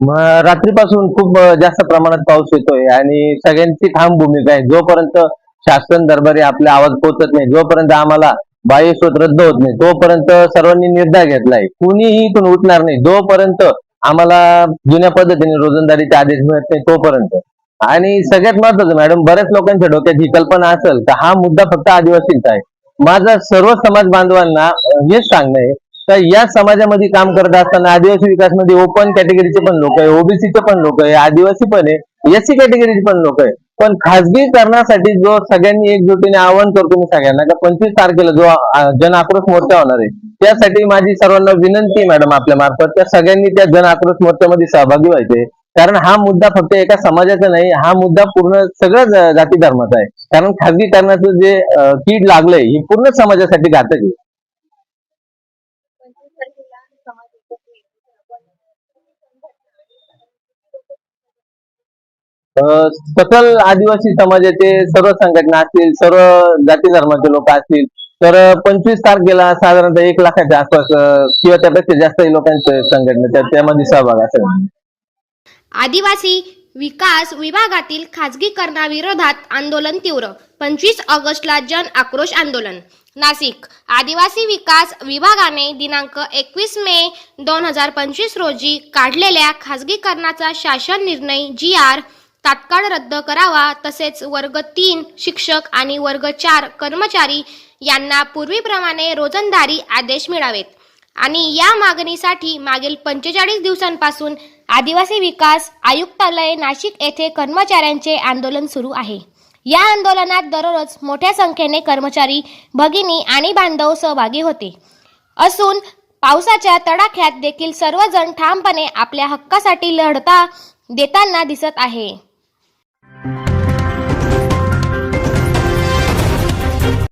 मग रात्रीपासून खूप जास्त प्रमाणात पाऊस येतोय आणि सगळ्यांची ठाम भूमिका आहे. जोपर्यंत शासन दरबारी आपले आवाज पोहोचत नाही जोपर्यंत आम्हाला बाह्य स्रोत रद्द होत नाही तोपर्यंत सर्वांनी निर्धार घेतलाय. कुणीही इथून उठणार नाही. जोपर्यंत आम्हाला जुन्या पद्धतीने रोजंदारीचे आदेश मिळत नाही तोपर्यंत. आणि सगळ्यात महत्वाचं मॅडम बऱ्याच लोकांच्या डोक्यात ही कल्पना असेल तर हा मुद्दा फक्त आदिवासींचा आहे. माझा सर्व समाज बांधवांना हे हेच सांगणं आहे तर या समाजामध्ये काम करत असताना आदिवासी विकासमध्ये ओपन कॅटेगरीचे पण लोक आहे ओबीसीचे पण लोक आहे आदिवासी पण आहे एससी कॅटेगरीचे पण लोक आहे. पण खासगी करण्यासाठी जो सगळ्यांनी एकजुटीने आवाहन करतो मी सगळ्यांना का पंचवीस तारखेला जो जन आक्रोश मोर्चा होणार आहे त्यासाठी माझी सर्वांना विनंती आहे मॅडम आपल्या मार्फत त्या सगळ्यांनी त्या जन आक्रोश मोर्चामध्ये सहभागी व्हायचे. कारण हा मुद्दा फक्त एका समाजाचा नाही हा मुद्दा पूर्ण सगळ्या जाती धर्माचा आहे. कारण खाजगीकरणाचं जे कीड लागलंय हे पूर्ण समाजासाठी घातक आहे. सकल आदिवासी समाजाचे सर्व संघटना असतील सर्व जाती धर्माचे लोक असतील तर पंचवीस तारखेला साधारणतः एक लाखाच्या आसपास किंवा त्यापेक्षा जास्त लोकांचे संघटना त्यामध्ये सहभाग असेल. आदिवासी विकास विभागातील खाजगीकरणाविरोधात आंदोलन तीव्र. पंचवीस ऑगस्टला जन आक्रोश आंदोलन. नाशिक. आदिवासी विकास विभागाने दिनांक एकवीस मे दोन हजार पंचवीस रोजी काढलेल्या खाजगीकरणाचा शासन निर्णय जी आर तात्काळ रद्द करावा तसेच वर्ग तीन शिक्षक आणि वर्ग चार कर्मचारी यांना पूर्वीप्रमाणे रोजंदारी आदेश मिळावेत. आणि या मागणीसाठी मागील पंचेचाळीस दिवसांपासून आदिवासी विकास आयुक्तालय नाशिक येथे कर्मचाऱ्यांचे आंदोलन सुरू आहे. या आंदोलनात दररोज मोठ्या संख्येने कर्मचारी भगिनी आणि बांधव सहभागी होते. असून पावसाच्या तडाख्यात देखील सर्वजण ठामपणे आपल्या हक्कासाठी लढता देताना दिसत आहे.